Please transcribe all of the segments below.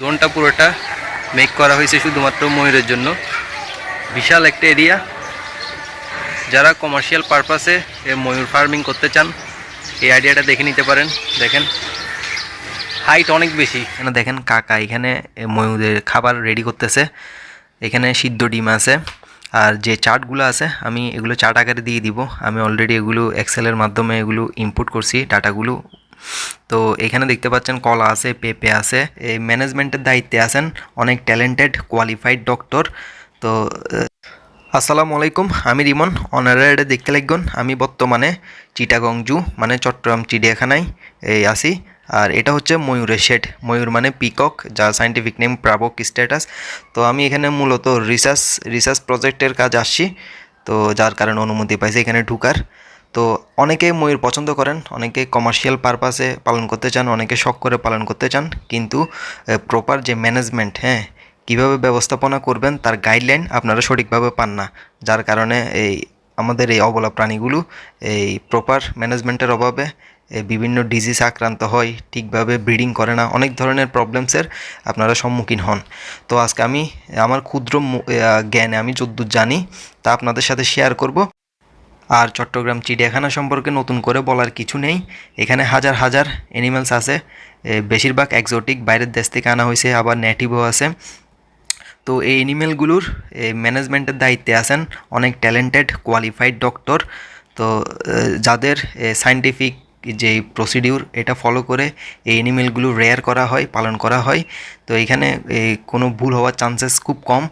জোনটা পুরোটা মেক করা হয়েছে শুধুমাত্র ময়ূরের জন্য। বিশাল একটা এরিয়া যারা কমার্শিয়াল পারপাসে এ ময়ূর ফার্মিং করতে চান, এই আইডিয়াটা দেখে নিতে পারেন। দেখেন হাইট অনেক বেশি। এখানে দেখেন কাকা এখানে ময়ূরের খাবার রেডি করতেছে। এখানে সিদ্ধ ডিম আছে। আর যে চার্টগুলো আছে, আমি এগুলো চার্ট আকারে দিয়ে দিব। আমি অলরেডি এগুলো এক্সেলের মাধ্যমে এগুলো ইনপুট করছি, ডাটাগুলো তো এখানে দেখতে পাচ্ছেন কলা আছে, পেঁপে আছে, এই ম্যানেজমেন্টের দায়িত্বে আছেন অনেক ট্যালেন্টেড কোয়ালিফাইড ডক্টর তো আসসালামু আলাইকুম, আমি রিমন অনারেডে দেখতে লাগবেন। আমি বর্তমানে চিটাগং জু মানে চট্টগ্রাম চিড়িয়াখানায় এই আসি আর এটা হচ্ছে ময়ূরের শেড ময়ূর মানে পিকক যা সাইন্টিফিক নেম প্রাবক স্ট্যাটাস তো আমি এখানে মূলত রিসার্চ রিসার্চ প্রজেক্টের কাজ আসছি। তো যার কারণে অনুমতি পাইছি এখানে ঢুকার। তো অনেকেই ময়ূর পছন্দ করেন, অনেকে কমার্শিয়াল পারপাসে পালন করতে চান, অনেকে শখ করে পালন করতে চান, কিন্তু প্রপার যে ম্যানেজমেন্ট হ্যাঁ কীভাবে ব্যবস্থাপনা করবেন তার গাইডলাইন আপনারা সঠিকভাবে পান না। যার কারণে এই আমাদের এই অবলা প্রাণীগুলো এই প্রপার ম্যানেজমেন্টের অভাবে বিভিন্ন ডিজিজ আক্রান্ত হয়, ঠিকভাবে ব্রিডিং করে না, অনেক ধরনের প্রবলেমসের আপনারা সম্মুখীন হন। তো আজকে আমি, আমার ক্ষুদ্র জ্ঞানে আমি যদ্দূর জানি, তা আপনাদের সাথে শেয়ার করব। আর চট্টগ্রাম চিড়িয়াখানা সম্পর্কে নতুন করে বলার কিছু নেই। এখানে হাজার হাজার অ্যানিমেলস আছে। বেশিরভাগ এক্সোটিক বাইরের দেশ থেকে আনা হয়েছে, আবার নেটিভও আছে। তো এই অ্যানিমেলগুলোর ম্যানেজমেন্টের দায়িত্বে আছেন অনেক ট্যালেন্টেড কোয়ালিফাইড ডক্টর তো যাদের সাইন্টিফিক যে প্রসিডিউর এটা ফলো করে এই অ্যানিমেলগুলো রেয়ার করা হয়, পালন করা হয়। তো এখানে কোনো ভুল হওয়ার চান্সেস খুব কম।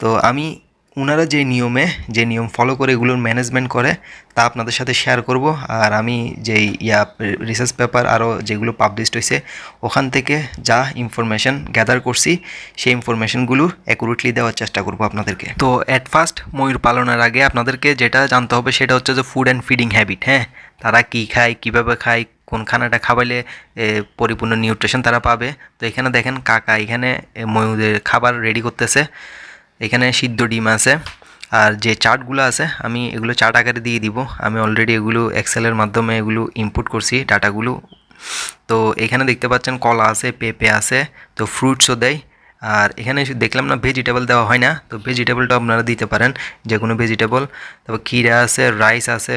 তো আমি ওনারা যে নিয়মে যে নিয়ম ফলো করে এগুলোর ম্যানেজমেন্ট করে তা আপনাদের সাথে শেয়ার করব। আর আমি যেই ইয়া রিসার্চ পেপার আরও যেগুলো পাবলিশড হয়েছে ওখান থেকে যা ইনফরমেশন গ্যাদার করছি সেই ইনফরমেশনগুলো অ্যাকুরেটলি দেওয়ার চেষ্টা করব আপনাদেরকে। তো অ্যাট ফার্স্ট ময়ূর পালনের আগে আপনাদেরকে যেটা জানতে হবে সেটা হচ্ছে যে ফুড অ্যান্ড ফিডিং হ্যাবিট হ্যাঁ? তারা কী খায় কীভাবে খায় কোন খানাটা খাওয়াইলে এ, পরিপূর্ণ নিউট্রিশন তারা পাবে। তো এখানে দেখেন কাকা এখানে ময়ূরের খাবার রেডি করতেছে। এখানে সিদ্ধ ডিম আছে। আর যে চার্টগুলো আছে, আমি এগুলো চার্ট আকারে দিয়ে দিব। আমি অলরেডি এগুলো এক্সেলের মাধ্যমে এগুলো ইনপুট করছি, ডাটাগুলো। তো এখানে দেখতে পাচ্ছেন কলা আছে, পেঁপে আছে, তো ফ্রুটসও দেয়। আর এখানে দেখলাম না ভেজিটেবল দেওয়া হয় না, তো ভেজিটেবলটা আপনারা দিতে পারেন যে কোনো ভেজিটেবল তারপর ক্ষীরা আছে রাইস আছে,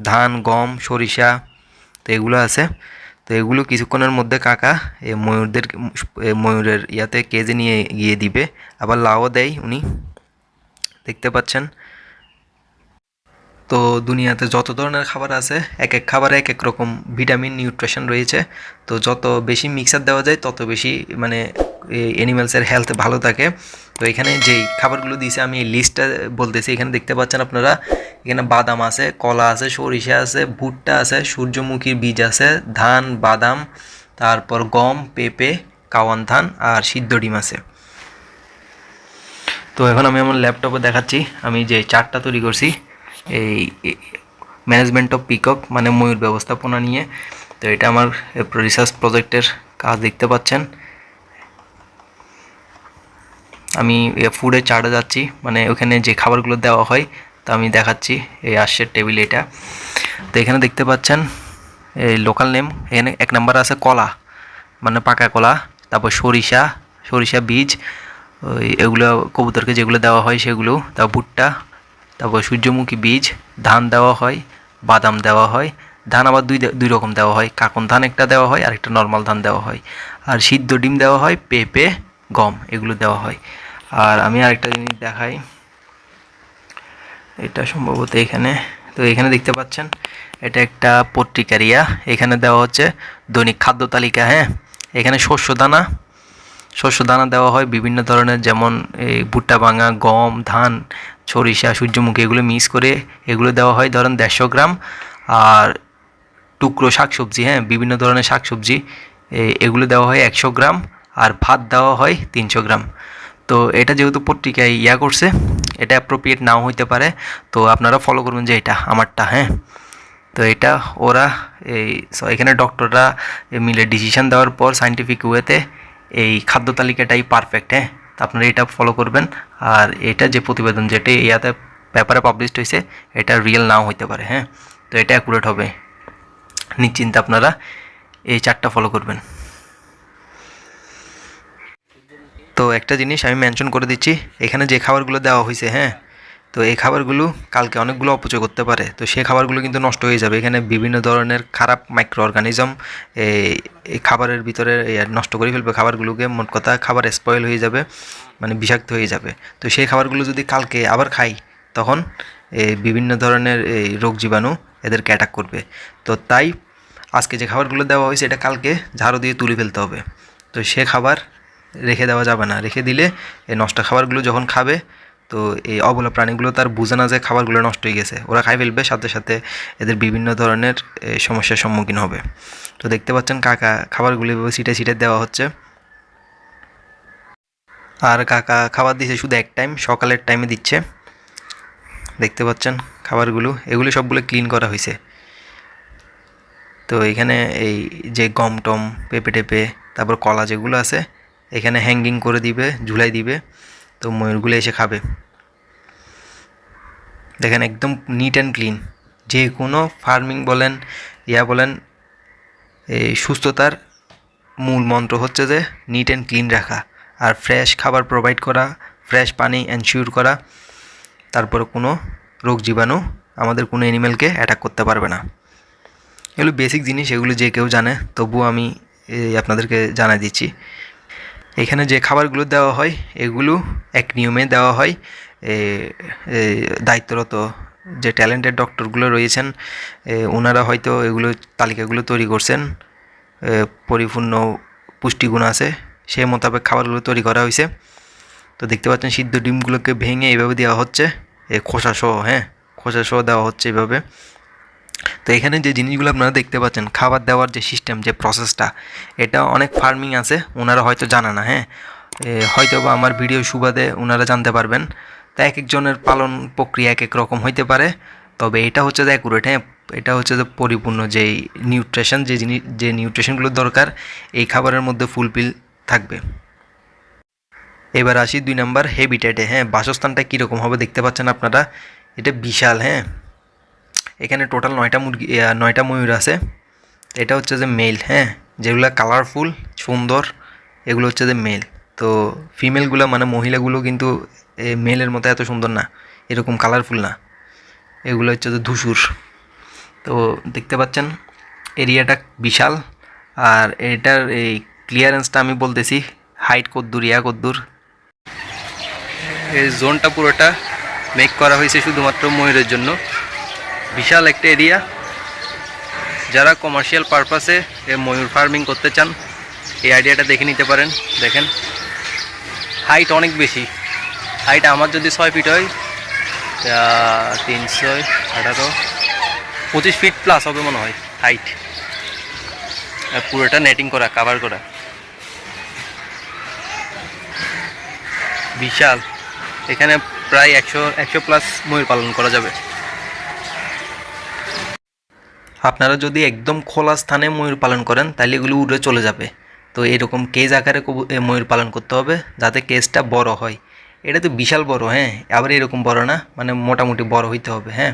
ধান, গম, সরিষা, তো এগুলো আছে। তো এগুলো কিছুক্ষণের মধ্যে কাকা এই ময়ূরদের ময়ূরের ইয়াতে কেজে নিয়ে গিয়ে দিবে। আবার লাও দেয় উনি। দেখতে পাচ্ছেন? তো দুনিয়াতে যত ধরনের খাবার আছে, এক এক খাবারে এক এক রকম ভিটামিন, নিউট্রিশন রয়েছে। তো যত বেশি মিক্সার দেওয়া যায়, তত বেশি মানে অ্যানিমেলসের হেলথ ভালো থাকে। তো এখানে যেই খাবারগুলো দিয়েছে, আমি এই লিস্টটা বলতেছি। এখানে দেখতে পাচ্ছেন আপনারা, এখানে বাদাম আছে, কলা আছে, সরিষা আছে, ভুট্টা আছে, সূর্যমুখীর বীজ আছে, ধান, বাদাম, তারপর গম, পেঁপে, কাওয়ান ধান আর সিদ্ধ ডিম আছে। তো এখন আমি আমার ল্যাপটপে দেখাচ্ছি। আমি যে চারটা তৈরি করছি এই ম্যানেজমেন্ট অফ পিকক মানে ময়ূর ব্যবস্থাপনা নিয়ে। তো এটা আমার রিসার্চ প্রজেক্টের কাজ দেখতে পাচ্ছেন। আমি ফুডের চার্টে যাচ্ছি মানে ওখানে যে খাবারগুলো দেওয়া হয়, তা আমি দেখাচ্ছি। এই আসছে টেবিল এটা। তো এখানে দেখতে পাচ্ছেন, এই লোকাল নেম এখানে এক নাম্বার আছে কলা মানে পাকা কলা, তারপর সরিষা সরিষা বীজ, ওই এগুলো কবুতরকে যেগুলো দেওয়া হয় সেগুলো, তারপর ভুট্টা তারপর সূর্যমুখী বীজ, ধান দেওয়া হয়, বাদাম দেওয়া হয়, ধান আবার দুই দুই রকম দেওয়া হয়, কাকন ধান একটা দেওয়া হয় আর একটা নর্মাল ধান দেওয়া হয়। আর সিদ্ধ ডিম দেওয়া হয়, পেঁপে, গম, এগুলো দেওয়া হয়। আর আমি আরেকটা জিনিস দেখাই। এটা সম্ভবত এখানে, তো এখানে দেখতে পাচ্ছেন, এটা একটা পত্রিকারিয়া। এখানে দেওয়া হচ্ছে দৈনিক খাদ্য তালিকা হ্যাঁ? এখানে শস্য দানা শস্য দানা দেওয়া হয় বিভিন্ন ধরনের, যেমন এই ভুট্টা ভাঙা, গম, ধান সরিষা, সূর্যমুখী এগুলো মিক্স করে এগুলো দেওয়া হয় ধরেন দেড়শো গ্রাম। আর টুকরো শাকসবজি হ্যাঁ বিভিন্ন ধরনের শাকসবজি এগুলো দেওয়া হয় একশো গ্রাম। আর ভাত দেওয়া হয় তিনশো গ্রাম। তো এটা যেহেতু পত্রিকায় ইয়া করছে, এটা অ্যাপ্রোপ্রিয়েট নাও হইতে পারে। তো আপনারা ফলো করবেন যে এটা আমারটা হ্যাঁ। তো এটা ওরা এই এখানে ডক্টররা মিলে ডিসিশন দেওয়ার পর সাইন্টিফিক ওয়েতে এই খাদ্য তালিকাটাই পারফেক্ট হ্যাঁ। আপনারা এটা ফলো করবেন। আর এটা যে প্রতিবেদন যেটা ইয়াতে পেপারে পাবলিশড হয়েছে এটা রিয়েল নাও হইতে পারে হ্যাঁ? তো এটা অ্যাকুরেট হবে। নিশ্চিন্তে আপনারা এই চারটা ফলো করবেন। তো একটা জিনিস আমি মেনশন করে দিচ্ছি, এখানে যে খাবারগুলো দেওয়া হয়েছে হ্যাঁ? তো এই খাবারগুলো কালকে অনেকগুলো অপচয় করতে পারে। তো সেই খাবারগুলো কিন্তু নষ্ট হয়ে যাবে। এখানে বিভিন্ন ধরনের খারাপ মাইক্রো অর্গানিজম এই খাবারের ভিতরে নষ্ট করে ফেলবে খাবারগুলোকে। মোট কথা খাবার স্পয়েল হয়ে যাবে মানে বিষাক্ত হয়ে যাবে। তো সেই খাবারগুলো যদি কালকে আবার খাই, তখন বিভিন্ন ধরনের এই রোগ জীবাণু এদেরকে অ্যাটাক করবে। তো তাই আজকে যে খাবারগুলো দেওয়া হয়েছে, এটা কালকে ঝাড়ু দিয়ে তুলে ফেলতে হবে। তো সে খাবার রেখে দেওয়া যাবে না। রেখে দিলে এই নষ্ট খাবারগুলো যখন খাবে তো এই অবলা প্রাণীগুলো তার বোঝে না যে খাবারগুলো নষ্ট হয়ে গেছে। ওরা খাই ফেলবে, সাথে সাথে এদের বিভিন্ন ধরনের সমস্যার সম্মুখীন হবে। তো দেখতে পাচ্ছেন কাকা, খাবারগুলো সিটে সিটে দেওয়া হচ্ছে। আর কাকা খাবার দিচ্ছে শুধু এক টাইম সকালের টাইমে দিচ্ছে। দেখতে পাচ্ছেন খাবারগুলো, এগুলো সবগুলো ক্লিন করা হয়েছে। তো এখানে এই যে গম টম, পেঁপে টেপে, তারপর কলা যেগুলো আছে, এখানে হ্যাঙ্গিং করে দিবে, ঝুলাই দিবে। তো ময়ূরগুলো এসে খাবে। দেখেন একদম নিট অ্যান্ড ক্লিন যে কোনো ফার্মিং বলেন, ইয়া বলেন, এই সুস্থতার মূল মন্ত্র হচ্ছে যে নিট অ্যান্ড ক্লিন রাখা। আর ফ্রেশ খাবার প্রোভাইড করা ফ্রেশ পানি এনশিওর করা। তারপরে কোনো রোগ জীবাণু আমাদের কোনো অ্যানিমেলকে অ্যাটাক করতে পারবে না। এগুলো বেসিক জিনিস, এগুলো যে কেউ জানে, তবুও আমি আপনাদেরকে জানাই দিচ্ছি। এখানে যে খাবারগুলো দেওয়া হয়, এগুলো এক নিয়মে দেওয়া হয়। দায়িত্বরত যে ট্যালেন্টেড ডক্টরগুলো রয়েছেন ওনারা হয়তো এগুলো তালিকাগুলো তৈরি করছেন। পরিপূর্ণ পুষ্টিগুণ আছে, সেই মোতাবেক খাবারগুলো তৈরি করা হয়েছে। তো দেখতে পাচ্ছেন, সিদ্ধ ডিমগুলোকে ভেঙে এইভাবে দেওয়া হচ্ছে। খোসা সহ হ্যাঁ খোসা সহ দেওয়া হচ্ছে এইভাবে তো এখানে যে জিনিসগুলো আপনারা দেখতে পাচ্ছেন, খাবার দেওয়ার যে সিস্টেম যে প্রসেসটা এটা অনেক ফার্মিং আছে ওনারা হয়তো জানে না হ্যাঁ? হয়তো বা আমার ভিডিও সুবাদে ওনারা জানতে পারবেন। তা এক একজনের পালন প্রক্রিয়া এক এক রকম হইতে পারে। তবে এটা হচ্ছে যে অ্যাকুরেট হ্যাঁ? এটা হচ্ছে যে পরিপূর্ণ যেই নিউট্রিশন যে জিনিস, যে নিউট্রিশনগুলো দরকার, এই খাবারের মধ্যে ফুলফিল থাকবে। এবার আসি দুই নাম্বার হেবিটেটে হ্যাঁ? বাসস্থানটা কীরকম হবে দেখতে পাচ্ছেন আপনারা? এটা বিশাল হ্যাঁ? এখানে টোটাল নয়টা মুরগি নয়টা ময়ূর আছে। এটা হচ্ছে যে মেল হ্যাঁ? যেগুলো কালারফুল সুন্দর, এগুলো হচ্ছে যে মেল তো ফিমেলগুলো মানে মহিলাগুলো কিন্তু মেলের মতো এত সুন্দর না, এরকম কালারফুল না। এগুলো হচ্ছে যে ধূসুর। তো দেখতে পাচ্ছেন, এরিয়াটা বিশাল। আর এটার এই ক্লিয়ারেন্সটা আমি বলতেছি হাইট কদ্দুর, ইয়া কদ্দুর। এই জোনটা পুরোটা মেক করা হয়েছে শুধুমাত্র ময়ূরের জন্য। বিশাল একটা এরিয়া যারা কমার্শিয়াল পারপাসে এ ময়ূর ফার্মিং করতে চান, এই আইডিয়াটা দেখে নিতে পারেন। দেখেন হাইট অনেক বেশি। হাইট আমার যদি ছয় ফিট হয় তিনশো আঠারো, পঁচিশ ফিট প্লাস হবে মনে হয় হাইট পুরোটা নেটিং করা কাভার করা। বিশাল। এখানে প্রায় একশো একশো প্লাস ময়ূর পালন করা যাবে। আপনারা যদি একদম খোলা স্থানে ময়ূর পালন করেন, তাহলে এগুলো উড়ে চলে যাবে। তো এরকম কেজ আকারে ময়ূর পালন করতে হবে, যাতে কেজটা বড় হয়। এটা তো বিশাল বড় হ্যাঁ? আবার এরকম বড় না মানে মোটামুটি বড় হইতে হবে হ্যাঁ?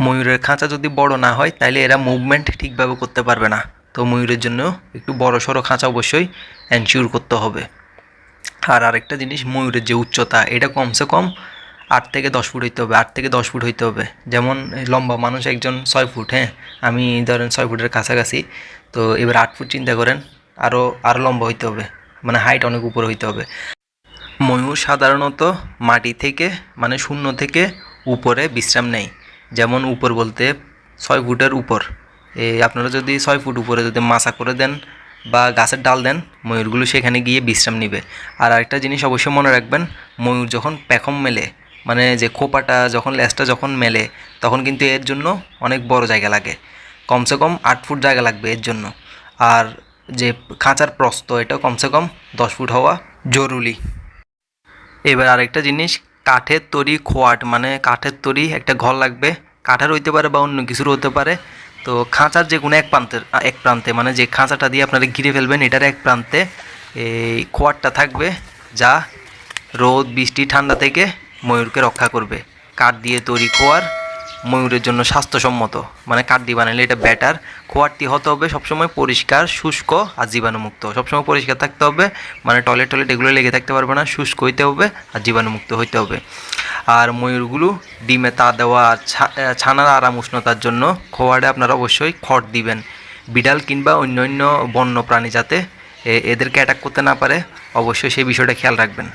ময়ূরের খাঁচা যদি বড় না হয়, তাহলে এরা মুভমেন্ট ঠিকভাবে করতে পারবে না। তো ময়ূরের জন্য একটু বড় সড়ো খাঁচা অবশ্যই এনশিওর করতে হবে। আর আরেকটা জিনিস, ময়ূরের যে উচ্চতা, এটা কমসে কম আট থেকে দশ ফুট হইতে হবে, আট থেকে দশ ফুট হইতে হবে। যেমন লম্বা মানুষ একজন ছয় ফুট হ্যাঁ? আমি ধরেন ছয় ফুটের কাছাকাছি। তো এবার আট ফুট চিন্তা করেন আরও আরও লম্বা হইতে হবে। মানে হাইট অনেক উপরে হইতে হবে। ময়ূর সাধারণত মাটি থেকে মানে শূন্য থেকে উপরে বিশ্রাম নেয়। যেমন উপর বলতে ছয় ফুটের উপর। আপনারা যদি ছয় ফুট উপরে যদি মাচা করে দেন বা গাছের ডাল দেন, ময়ূরগুলো সেখানে গিয়ে বিশ্রাম নিবে। আর আরেকটা জিনিস অবশ্যই মনে রাখবেন, ময়ূর যখন পেখম মেলে মানে যে খোপাটা যখন লেজটা যখন মেলে, তখন কিন্তু এর জন্য অনেক বড় জায়গা লাগে। কমসে কম আট ফুট জায়গা লাগবে এর জন্য। আর যে খাঁচার প্রস্ত এটা কমসে কম দশ ফুট হওয়া জরুরি। এবার আরেকটা জিনিস, কাঠের তৈরি খোয়াট মানে কাঠের তৈরি একটা ঘর লাগবে। কাঠের হইতে পারে বা অন্য কিছুর হতে পারে। তো খাঁচার যে কোনো এক প্রান্তের এক প্রান্তে মানে যে খাঁচাটা দিয়ে আপনারা ঘিরে ফেলবেন, এটার এক প্রান্তে এই খোয়াটটা থাকবে যা রোদ, বৃষ্টি, ঠান্ডা থেকে ময়ূরকে রক্ষা করবে। কাঠ দিয়ে তৈরি খোয়ার ময়ূরের জন্য স্বাস্থ্যসম্মত। মানে কাঠটি বানালে এটা ব্যাটার খোয়ারটি হতে হবে সবসময় পরিষ্কার, শুষ্ক আর জীবাণুমুক্ত। সবসময় পরিষ্কার থাকতে হবে। মানে টয়লেট টয়লেট এগুলো লেগে থাকতে পারবে না। শুষ্ক হইতে হবে আর জীবাণুমুক্ত হইতে হবে। আর ময়ূরগুলো ডিমে তা দেওয়া আর ছানার আরাম উষ্ণতার জন্য খোয়ারে আপনারা অবশ্যই খড় দিবেন। বিড়াল কিংবা অন্য অন্য বন্য প্রাণী যাতে এদেরকে অ্যাটাক করতে না পারে, অবশ্যই সেই বিষয়টা খেয়াল রাখবেন।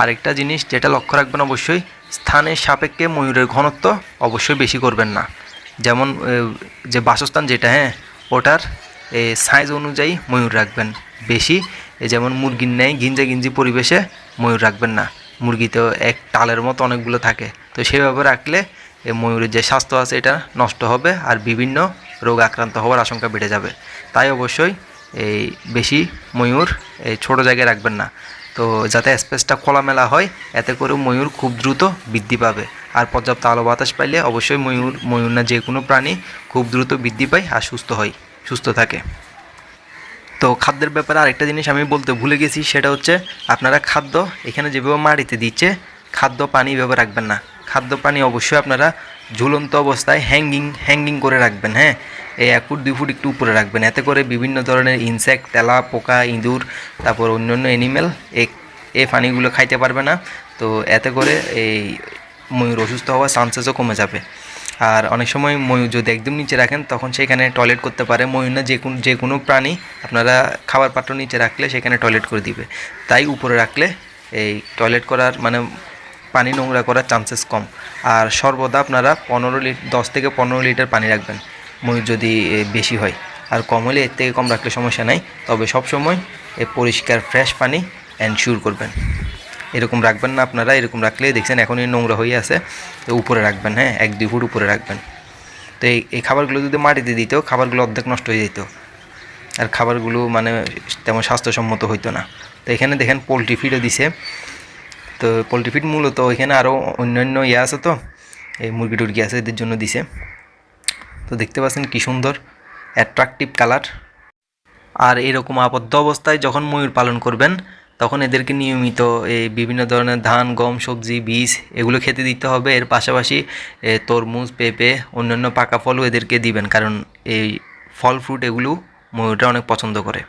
আরেকটা জিনিস যেটা লক্ষ্য রাখবেন অবশ্যই স্থানের সাপেক্ষে ময়ূরের ঘনত্ব অবশ্যই বেশি করবেন না। যেমন যে বাসস্থান যেটা হ্যাঁ ওটার সাইজ অনুযায়ী ময়ূর রাখবেন। বেশি যেমন মুরগির ন্যায় গিঞ্জা গিঞ্জি পরিবেশে ময়ূর রাখবেন না। মুরগি তো এক টালের মতো অনেকগুলো থাকে। তো সেভাবে রাখলে ময়ূরের যে স্বাস্থ্য আছে এটা নষ্ট হবে আর বিভিন্ন রোগ আক্রান্ত হওয়ার আশঙ্কা বেড়ে যাবে। তাই অবশ্যই, এই, বেশি ময়ূর এই ছোটো জায়গায় রাখবেন না। তো যাতে স্পেসটা খোলামেলা হয়, এতে করে ময়ূর খুব দ্রুত বৃদ্ধি পাবে। আর পর্যাপ্ত আলো বাতাস পাইলে অবশ্যই ময়ূর ময়ূর না যে কোনো প্রাণী খুব দ্রুত বৃদ্ধি পায় আর সুস্থ হয়, সুস্থ থাকে। তো খাদ্যের ব্যাপারে আরেকটা জিনিস আমি বলতে ভুলে গেছি, সেটা হচ্ছে আপনারা খাদ্য এখানে যেভাবে মাটিতে দিচ্ছে, খাদ্য পানি এভাবে রাখবেন না। খাদ্য পানি অবশ্যই আপনারা ঝুলন্ত অবস্থায় হ্যাঙ্গিং হ্যাঙ্গিং করে রাখবেন হ্যাঁ? এই এক ফুট দুই ফুট একটু উপরে রাখবেন। এতে করে বিভিন্ন ধরনের ইনসেক্ট তেলা, পোকা, ইঁদুর, তারপর অন্যান্য অ্যানিমেল এই এই পানিগুলো খাইতে পারবে না। তো এতে করে এই ময়ূর অসুস্থ হওয়ার চান্সেসও কমে যাবে। আর অনেক সময় ময়ূর যদি একদম নিচে রাখেন, তখন সেখানে টয়লেট করতে পারে। ময়ূর না যে কোনো যে কোনো প্রাণী আপনারা খাবার পাত্র নিচে রাখলে সেখানে টয়লেট করে দিবে। তাই উপরে রাখলে এই টয়লেট করার মানে পানি নোংরা করার চান্সেস কম। আর সর্বদা আপনারা পনেরো লিটার দশ থেকে পনেরো লিটার পানি রাখবেন। ময়ূর যদি বেশি হয়। আর কম হলে এর থেকে কম রাখলে সমস্যা নাই। তবে সবসময় এ পরিষ্কার ফ্রেশ পানি এনশিওর করবেন। এরকম রাখবেন না আপনারা, এরকম রাখলে দেখছেন এখনই নোংরা হয়ে আছে। তো উপরে রাখবেন হ্যাঁ এক, দুই ফুট উপরে রাখবেন। তো এই এই খাবারগুলো যদি মাটিতে দিত, খাবারগুলো অর্ধেক নষ্ট হয়ে যেত। আর খাবারগুলো মানে তেমন স্বাস্থ্যসম্মত হইতো না। তো এখানে দেখেন পোলট্রি ফিডও দিছে। তো পোলট্রি ফিড মূলত এখানে আরও অন্যান্য ইয়ে আছে তো, এই মুরগি টুরগি আছে, এদের জন্য দিছে। তো দেখতে পাচ্ছেন কি সুন্দর অ্যাট্রাকটিভ কালার আর এরকম আবদ্ধ অবস্থায় যখন ময়ূর পালন করবেন, তখন এদেরকে নিয়মিত এই বিভিন্ন ধরনের ধান, গম, সবজি, বীজ এগুলো খেতে দিতে হবে। এর পাশাপাশি তরমুজ, পেঁপে, অন্যান্য পাকা ফলও এদেরকে দিবেন। কারণ এই ফল ফ্রুট এগুলো ময়ূরটা অনেক পছন্দ করে।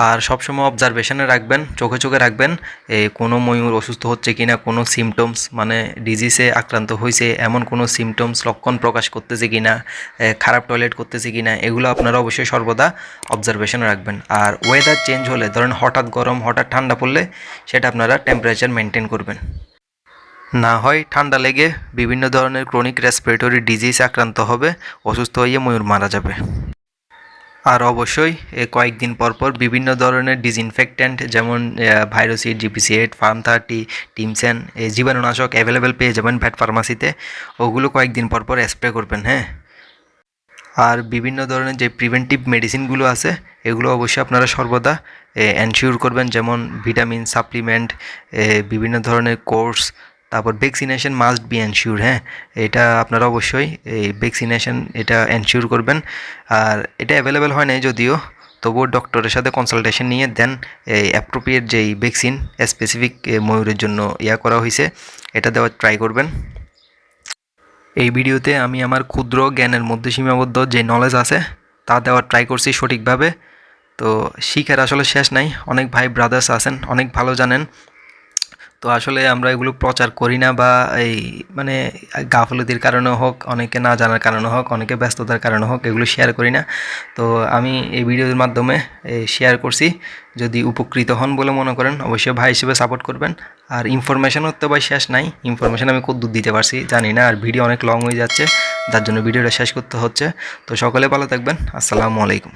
আর সবসময় অবজারভেশনে রাখবেন চোখে চোখে রাখবেন এ, কোনো ময়ূর অসুস্থ হচ্ছে কি না কোনো সিমটমস মানে ডিজিজে আক্রান্ত হয়েছে এমন কোনো সিমটমস লক্ষণ প্রকাশ করতেছে কি না খারাপ টয়লেট করতেছে কি না এগুলো আপনারা অবশ্যই সর্বদা অবজারভেশনে রাখবেন। আর ওয়েদার চেঞ্জ হলে ধরেন হঠাৎ গরম হঠাৎ ঠান্ডা পড়লে সেটা আপনারা টেম্পারেচার মেনটেন করবেন। না হয় ঠান্ডা লেগে বিভিন্ন ধরনের ক্রনিক রেসপিরেটরি ডিজিজ আক্রান্ত হবে অসুস্থ হয়ে ময়ূর মারা যাবে। আর অবশ্যই কয়েকদিন পর পর বিভিন্ন ধরনের ডিসইনফেক্ট্যান্ট যেমন Virocid GPC eight farm thirty Timsen এই জীবাণুনাশক অ্যাভেলেবেল পেয়ে যাবেন ভ্যাট ফার্মাসিতে ওগুলো কয়েকদিন পর পর স্প্রে করবেন হ্যাঁ? আর বিভিন্ন ধরনের যে প্রিভেন্টিভ মেডিসিনগুলো আছে, এগুলো অবশ্যই আপনারা সর্বদা এনশিওর করবেন। যেমন ভিটামিন সাপ্লিমেন্ট বিভিন্ন ধরনের কোর্স তারপর ভ্যাকসিনেশন মাস্ট বি এনশিওর হ্যাঁ? এটা আপনারা অবশ্যই এই ভ্যাকসিনেশন এটা এনশিওর করবেন। আর এটা অ্যাভেলেবেল হয় নাই যদিও, তবুও ডক্টরের সাথে কনসালটেশন নিয়ে দেন এই অ্যাপ্রোপ্রিয়েট যেই ভ্যাকসিন স্পেসিফিক ময়ূরের জন্য ইয়া করা হয়েছে এটা দেওয়ার ট্রাই করবেন। এই ভিডিওতে আমি আমার ক্ষুদ্র জ্ঞানের মধ্যে সীমাবদ্ধ যে নলেজ আছে, তা দেওয়ার ট্রাই করছি সঠিকভাবে। তো শিখার আসলে শেষ নাই, অনেক ভাই ব্রাদার্স আছেন, অনেক ভালো জানেন তো আসলে আমরা এগুলো প্রচার করি না বা এই মানে গাফলতির কারণে হোক, অনেকে না জানার কারণে হোক, অনেকে ব্যস্ততার কারণে হোক, এগুলো শেয়ার করি না। তো আমি এই ভিডিওর মাধ্যমে শেয়ার করছি। যদি উপকৃত হন বলে মনে করেন, অবশ্যই ভাই হিসেবে সাপোর্ট করবেন। আর ইনফরমেশনও তো ভাই শেষ নাই। ইনফরমেশন আমি কদ্দূর দিতে পারছি জানি না। আর ভিডিও অনেক লং হয়ে যাচ্ছে, যার জন্য ভিডিওটা শেষ করতে হচ্ছে। তো সকলে ভালো থাকবেন। আসসালামু আলাইকুম।